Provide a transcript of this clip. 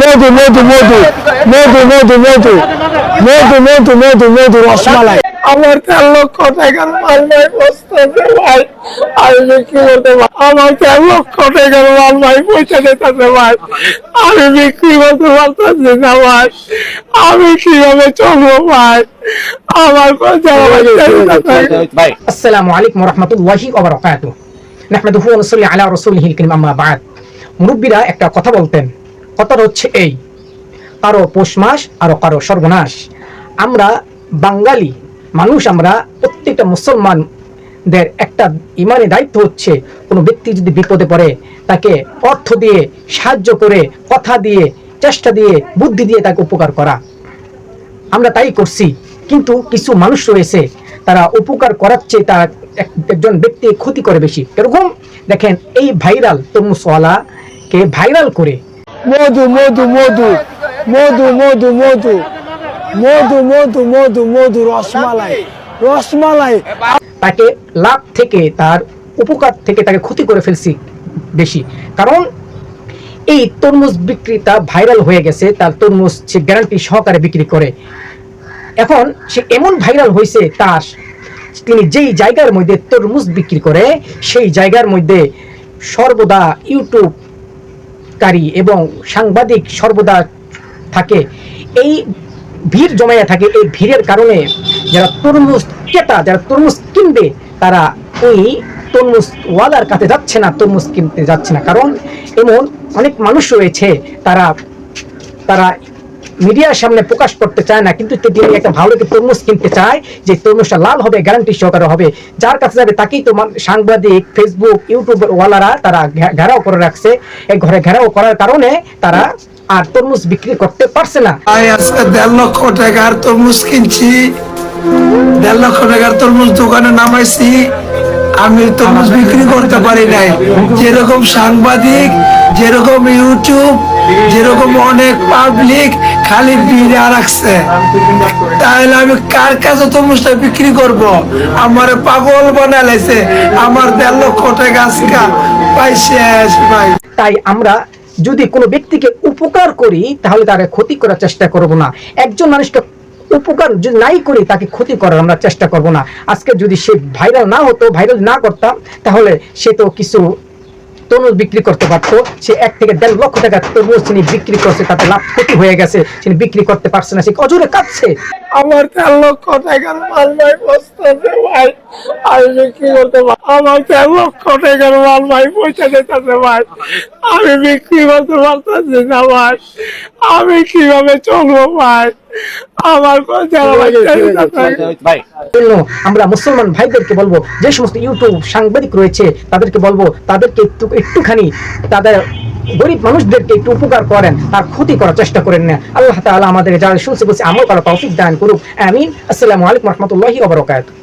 মধু মধু মধু মধু মধু মধু মধু মধু মধু মধু রসমালাই আমার তের লক্ষ টাকার মাল ভাই বসতেছে ভাই আমি বিক্রি করতে পার- আমার তের লক্ষ টাকার মাল ভাই পয়সা দিতেছে ভাই আমি বিক্রি করতে পারতেছি না ভাই আমি কীভাবে চলবো ভাই আমার পয়সা ভাই ভাই আসসালামু আলাইকুম রহমতুল্লাহি ওবরাকাতু নাহমাদুহু ওয়া নুসাল্লি আলা রাসূলিহিল কারীম আম্মা বাদ মুরব্বিরা একটা কথা বলতেন কথাটা হচ্ছে এই। কারও পৌষ মাস, আর কারও সর্বনাশ। আমরা বাঙালি মানুষ, আমরা প্রত্যেকটা মুসলমানদের একটা ইমানি দায়িত্ব হচ্ছে, কোনো ব্যক্তি যদি বিপদে পড়ে, তাকে অর্থ দিয়ে, সাহায্য করে, কথা দিয়ে, চেষ্টা দিয়ে, বুদ্ধি দিয়ে তাকে উপকার করা। আমরা তাই করছি, কিন্তু কিছু মানুষ রয়েছে, তারা উপকার করাচ্ছে তারা এক- একজন ব্যক্তি ক্ষতি করে বেশি। এরকম দেখেন এই ভাইরাল তরমুসওয়ালাকে ভাইরাল করে মধু মধু মধু মধু মধু মধু মধু মধু মধু মধু রসমালাই রসমালাই তাকে লাভ থেকে তার উপকার থেকে তাকে ক্ষতি করে ফেলছি বেশি। কারণ এই তরমুজ বিক্রেতা ভাইরাল হয়ে গেছে, তার তরমুজ সে গ্যারান্টি সহকারে বিক্রি করে। এখন সে এমন ভাইরাল হয়েছে, তার তিনি যেই জায়গার মধ্যে তরমুজ বিক্রি করে, সেই জায়গার মধ্যে সর্বদা ইউটিউব কারী এবং সাংবাদিক সর্বদা থাকে। এই ভিড় জমাইয়া থাকে, এই ভিড়ের কারণে যারা তরমুজ ক্রেতা, যারা তরমুজ কিনবে, তারা ওই তরমুজ ওয়ালার কাছে যাচ্ছে না, তরমুজ কিনতে যাচ্ছে না। কারণ এমন অনেক মানুষ রয়েছে, তারা তারা মিডিয়ার সামনে প্রকাশ করতে চায় না, কিন্তু একটা ভালো একটা তরমুজ কিনতে চায়, যে তরমুজটা লাল হবে গ্যারান্টি সহকারে হবে। যার কাছে যাবে তাকেই তো সাংবাদিক ফেসবুক ইউটিউব ওয়ালারা তারা ঘেরাও করে রাখছে। এই ঘরে ঘেরাও করার কারণে তারা আর তরমুজ বিক্রি করতে পারছে না। আজকে দেড় লক্ষ টাকার তরমুজ কিনছি। দেড় লক্ষ টাকার তরমুজ দোকানে নামাইছি। আমি তরমুজ বিক্রি করতে পারি নাই। যেরকম সাংবাদিক, যেরকম ইউটিউব যেরকম অনেক পাবলিক খালি বিড়া রাখছে। তাহলে আমি কার কাছে তরমুজটা বিক্রি করব? আমার পাগল বানাইছে। আমার দেড় লক্ষ টাকা আজকে। পাই শেষ, ভাই। তাই আমরা যদি কোনো ব্যক্তিকে উপকার করি, তাহলে তার ক্ষতি করার চেষ্টা করব না। একজন মানুষকে উপকার যদি নাই করি, তাকে ক্ষতি করার আমরা চেষ্টা করব না। আজকে যদি সে ভাইরাল না হতো ভাইরাল না করতাম, তাহলে সে তো কিছু তরমুজ বিক্রি করতে পারতো, সে এক থেকে দেড় লক্ষ টাকা তরমুজ তিনি বিক্রি করছে, তাতে লাভ ক্ষতি হয়ে গেছে, তিনি বিক্রি করতে পারছে না, সে অজরে কাঁদছে? আমার দেড় লক্ষ টাকার মাল ভাই বসতেছে ভাই। আমি বিক্রি করতে লক্ষ টাকার মাল ভাই পয়সা দিতেছে ভাই। আমি বিক্রি করতে পারতেছি না ভাই। আমি কীভাবে চলবো ভাই? আমার মুসলমান ভাইদেরকে বলব যে সমস্ত ইউটিউব সাংবাদিক রয়েছে তাদেরকে বলব তাদেরকে একটু একটুখানি তাদের গরিব মানুষদেরকে একটু উপকার করেন তার ক্ষতি করার চেষ্টা করেন না। আল্লাহ তাআলা আমাদের যারা শুনছে বলছে আমল করা তৌফিক দান করুক। আমিন। আসসালামু আলাইকুম রহমতুল্লাহি ওয়া বারাকাতুহু।